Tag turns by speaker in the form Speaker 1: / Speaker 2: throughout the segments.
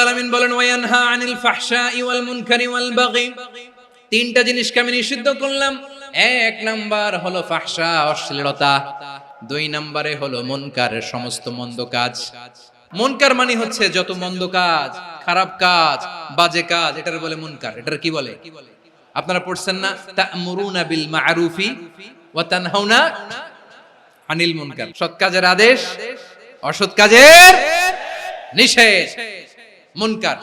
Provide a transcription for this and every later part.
Speaker 1: আলামিন বলেন, ওয়ায়ানহা আনিল ফাহশাই ওয়াল মুনকারি ওয়াল বাগি। তিনটা জিনিসকে আমি নিষিদ্ধ করলাম। এক নাম্বার হলো অশ্লীলতা। দুই নম্বরে হলো সমস্ত মন্দ কাজ। মুনকার মানে হচ্ছে যত মন্দ কাজ, খারাপ কাজ, বাজে কাজ, এটার বলে মুনকার। এটার কি বলে? আপনারা পড়ছেন না? তা'মুরুনা বিল মা'রুফি ওয়া তানহাউনা আনিল মুনকার। সৎ কাজের আদেশ, অসৎ কাজের নিষেধ। মুনকার।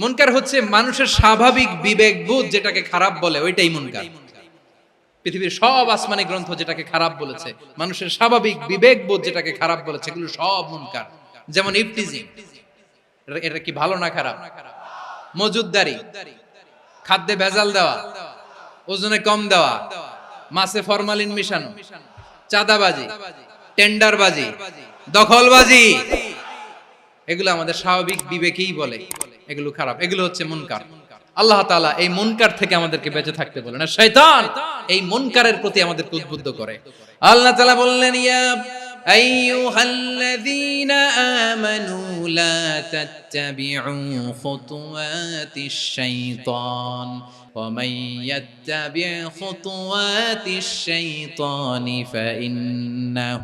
Speaker 1: মুনকার হচ্ছে মানুষের স্বাভাবিক বিবেক বোধ যেটাকে খারাপ বলে, ওইটাই মুনকার। পৃথিবীর সব আসমানি গ্রন্থ যেটাকে খারাপ বলেছে, মানুষের স্বাভাবিক বিবেক বোধ যেটাকে খারাপ বলেছে, এগুলো সব মুনকার। যেমন ইফটিজিং এটা কি ভালো না খারাপ? মজুদদারি, খাদ্যে ভেজাল দেওয়া, ওজনে কম দেওয়া, মাছে ফরমালিন মিশানো, চাঁদাবাজি, টেন্ডারবাজি, দখলবাজি এগুলো আমাদের স্বাভাবিক বিবেকেই বলে এগুলো খারাপ এগুলো হচ্ছে মুনকার আল্লাহ তাআলা এই মুনকার থেকে আমাদেরকে বেঁচে থাকতে বলেন আর শয়তান এই মুনকারের প্রতি আমাদেরকে উদ্বুদ্ধ করে আল্লাহ তাআলা বললেন ইয়া আইয়ুহাল্লাযীনা আমানু লা তাত্তাবি'উ খুতুওয়াতিশ শাইতান ومن يتبع خطوات الشيطان فإنه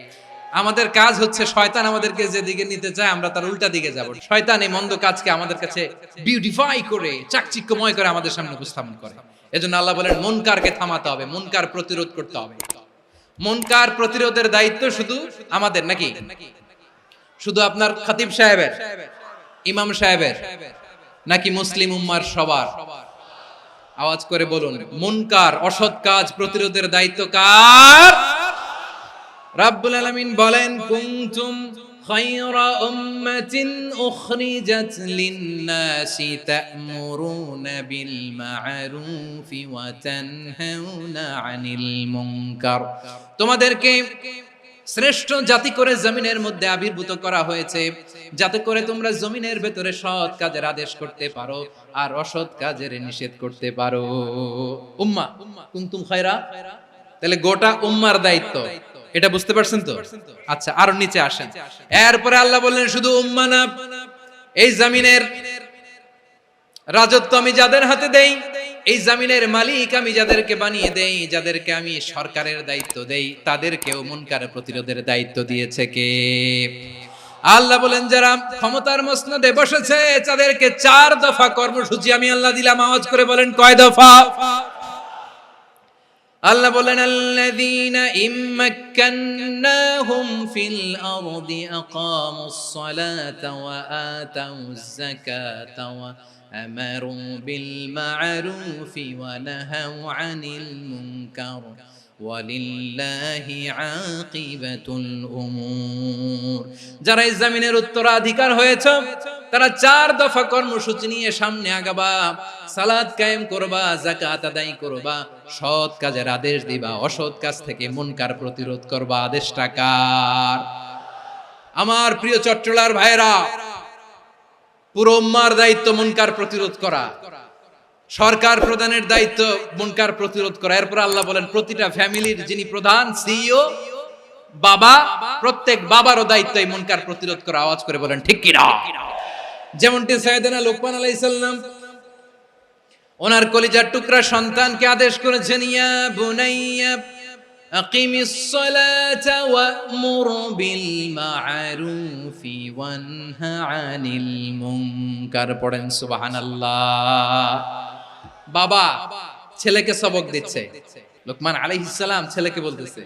Speaker 1: আমাদের কাজ হচ্ছে শয়তান আমাদেরকে যেদিকে নিতে চায়, আমরা তার উল্টা দিকে যাব। শয়তান এই মন্দ কাজকে আমাদের কাছে বিউটিফাই করে, চাকচিক্যময় করে আমাদের সামনে উপস্থাপন করে। এজন্য আল্লাহ বলেন, মনকারকে থামাতে হবে, মনকার প্রতিরোধ করতে হবে। মনকার প্রতিরোধের দায়িত্ব শুধু আমাদের নাকি? শুধু আপনার খতিব সাহেবের? ইমাম সাহেবের? নাকি মুসলিম উম্মার সবার? আওয়াজ করে বলুন, মুনকার অসৎ কাজ প্রতিরোধের দায়িত্ব কার? রাব্বুল আলামিন বলেন, কুনতুম খায়রা উম্মাতিন উখরিজাত লিন-নাসি তা'মুরুনা বিল মা'রুফি ওয়া তানহাউনা আনিল মুনকার। তোমাদেরকে শ্রেষ্ঠ জাতি করে জমিনের মধ্যে আবির্ভূত করা হয়েছে, যাতে করে তোমরা জমিনের ভেতরে সৎ কাজের আদেশ করতে পারো আর অসৎ কাজের নিষেধ করতে পারো। উম্মা, কুনতুম খায়রা? তাহলে গোটা উম্মার দায়িত্ব। এটা বুঝতে পারছেন তো? আচ্ছা আরও নিচে আসেন। এরপরে আল্লাহ বললেন, শুধু উম্মা না, এই জামিনের রাজত্ব আমি যাদের হাতে দেই, এই জামিনের মালিক আমি যাদেরকে বানিয়ে দেই, যাদেরকে আমি সরকারের দায়িত্ব দেই, তাদেরকেও মুনকার প্রতিরোধের দায়িত্ব দিয়েছে কে? আল্লাহ বলেন, যারা ক্ষমতার মসনদে বসেছে, তাদেরকে চার দফা কর্মসূচি আমি আল্লাহ দিলাম। আওয়াজ করে বলেন, কয় দফা? আল্লাহ বলেন আল্লাযীনা ইম্মাক্কান্নাহুম ফিল আরদি আকামুস সালাতা ওয়া আতাউজ যাকাতা ওয়া আমারু বিল মা'রুফি ওয়া নাহাউ আনিল মুনকার ওয়ালিল্লাহি আকিবাতুল উমুর যারা এই জমিনের উত্তরাধিকার হয়েছে, তারা চার দফা কর্মসূচি নিয়ে সামনে আগাবা। সালাদ কায়েম করবা জাকাত আদায় করবা, সৎ কাজের আদেশ দিবা, অসৎ কাজ থেকে মুনকার প্রতিরোধ করবা। আদেশটা কার? আমার প্রিয় চট্টলার ভাইরা পুরো দায়িত্ব মুনকার প্রতিরোধ করা। সরকার প্রধানের দায়িত্ব মুনকার প্রতিরোধ করা। এরপর আল্লাহ বলেন, প্রতিটা ফ্যামিলির যিনি প্রধান, সিইও, বাবা, প্রত্যেক বাবারও দায়িত্ব এই মুনকার প্রতিরোধ করা। আওয়াজ করে বলেন, ঠিক কিনা? যেমনটি সাইয়েদনা লোকমান আলাইহিস সালাম, ওনার কলিজার টুকরা সন্তানকে আদেশ করেছেন, ইয়া বুনাইয়া সালাতা ওয়া'মুর বিল মা'রুফি ওয়ানহা আনিল মুনকার। পড়েন, সুবহানাল্লাহ। বাবা, ছেলেকে সবক দিচ্ছে। লোকমান আলাইহিস সালাম ছেলেকে বলতেছে,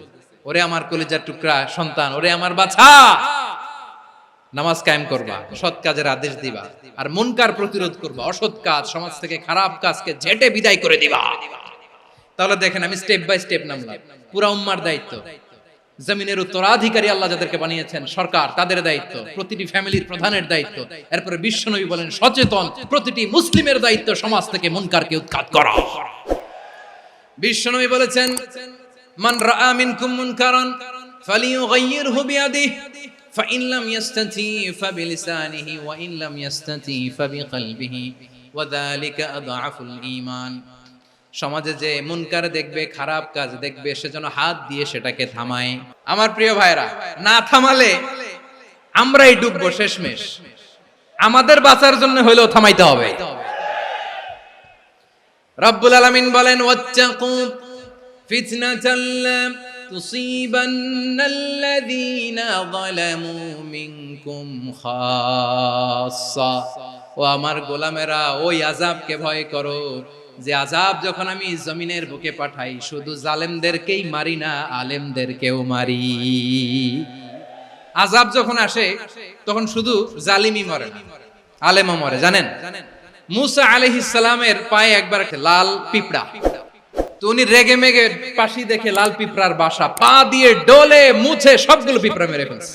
Speaker 1: ওরে আমার কলিজার টুকরা সন্তান, ওরে আমার বাছা, নামাজ কায়েম করবা, সৎ কাজের আদেশ দিবা, আর মুনকার প্রতিরোধ করবা, অসৎ কাজ, সমাজ থেকে খারাপ কাজকে ঝেটে বিদায় করে দিবা। তাহলে দেখেন আমি স্টেপ বাই স্টেপ নামলাম। পুরা উম্মার দায়িত্ব। জমিনের উত্তরাধিকারী আল্লাহ যাদেরকে বানিয়েছেন সরকার তাদের দায়িত্ব প্রতিটি ফ্যামিলির প্রধানের দায়িত্ব এরপরে বিশ্বনবী বলেন সচেতন প্রতিটি মুসলিমের দায়িত্ব সমাজ থেকে মুনকারকে উৎখাত করা বিশ্বনবী বলেছেন মান রাআ মিনকুম মুনকারান ফালিয়ুগাইয়িরহু বিয়াদিহি فإن لم يستطيع فبلسانه وإن لم يستطيع فبقلبه وذلك أضعف الإيمان সমাজে যে মুনকার দেখবে, খারাপ কাজ দেখবে সেজন্য হাত দিয়ে সেটাকে থামায়। আমার প্রিয় ভাইরা না থামালে আমরাই ডুববো শেষমেশ। আমাদের বাঁচার জন্য হইলেও থামাইতে হবে। রব্বুল আলামিন বলেন মিনকুম খাসসা। ও আমার গোলামেরা, ওই আযাবকে ভয় করো। যে আযাব যখন আমি জমিনের বুকে পাঠাই, শুধু জালেমদেরকেই মারি না, আলেমদেরকেও মারি। আযাব যখন আসে, তখন শুধু জালিমই মরে না, আলেমও মরে, জানেন? মুসা আলাইহিস সালামের পায়ে একবার লাল পিঁপড়া। তো উনি রেগে মেগে পাশি দেখে লাল পিঁপড়ার বাসা, পা দিয়ে ডলে মুছে সবগুলো পিঁপড়া মেরে ফেলছে।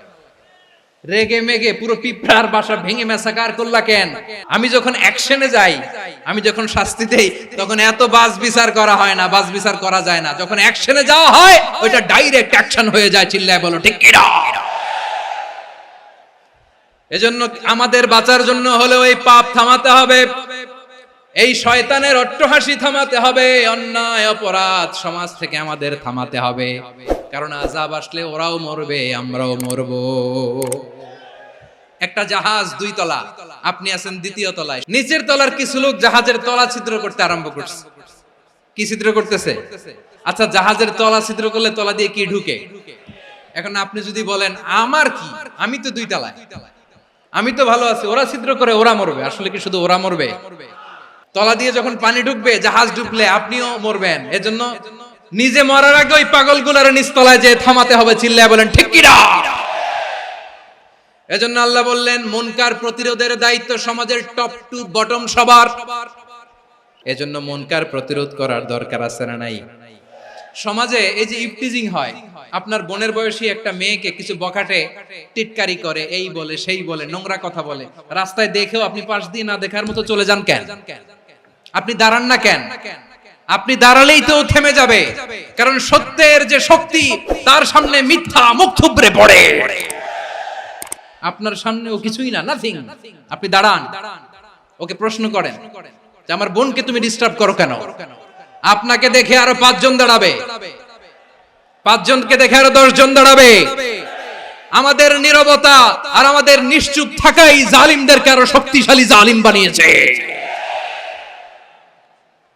Speaker 1: রেগে মেগে পুরো পিঁপড়ার বাসা ভেঙে মেসাকার করলা কেন? আমি যখন অ্যাকশনে যাই, আমি যখন শাস্তি দেই, তখন এত বাস বিচার করা হয় না, বাস বিচার করা যায় না। যখন অ্যাকশনে যাওয়া হয়, ওইটা ডাইরেক্ট অ্যাকশন হয়ে যায়, চিল্লায় বলো, ঠিক এজন্য আমাদের বাঁচার জন্য হলে ওই পাপ থামাতে হবে। এই শয়তানের অট্টহাসি থামাতে হবে, অন্যায় অপরাধ সমাজ থেকে আমাদের থামাতে হবে। কারণ আজাব আসলে ওরাও মরবে, আমরাও মরব। একটা জাহাজ দুই তলা, আপনি আছেন দ্বিতীয় তলায়। নিচের তলার কিছু লোক জাহাজের তলা ছিদ্র করতে আরম্ভ করছে। কি ছিদ্র করতেছে? আচ্ছা জাহাজের তলা ছিদ্র করলে তলা দিয়ে কি ঢুকে? এখন আপনি যদি বলেন, আমার কি? আমি তো দুই তলায়। আমি তো ভালো আছি, ওরা ছিদ্র করে, ওরা মরবে। আসলে কি শুধু ওরা মরবে? তলা দিয়ে যখন পানি ঢুকবে, জাহাজ ঢুকলে আপনিও মরবেন। এজন্য নিজে মরার আগে ওই পাগলগুলোর নিচতলায় যে থামাতে হবে, চিল্লায় বলেন, ঠিক কিনা এজন্য আল্লাহ বললেন, মনকার প্রতিরোধের দায়িত্ব সমাজের টপ টু বটম সবার। এজন্য মনকার প্রতিরোধ করার দরকার আছে না নাই? সমাজে এই যে ইফটিজিং হয়, আপনার বোনের বয়সী একটা মেয়েকে কিছু বকাটে টিটকারি করে, এই বলে, সেই বলে, নোংরা কথা বলে, রাস্তায় দেখেও আপনি পাশ দিয়ে না দেখার মতো চলে যান কেন? আপনি দাঁড়ান না কেন? আপনি দাঁড়ালেই তো থেমে যাবে। কারণ সত্যের যে শক্তি, তার সামনে মিথ্যা মুখ থুবড়ে পড়ে। আপনার সামনে ও কিছুই না নাথিং আপনি দাঁড়ান। ওকে প্রশ্ন করেন যে আমার বোনকে তুমি ডিস্টার্ব করো কেন? আপনাকে দেখে আরও পাঁচজন দাঁড়াবে। পাঁচজনকে দেখে আরও দশজন দাঁড়াবে। আমাদের নীরবতা আর আমাদের নিশ্চুপ থাকাই জালিমদেরকে আরও শক্তিশালী জালিম বানিয়েছে।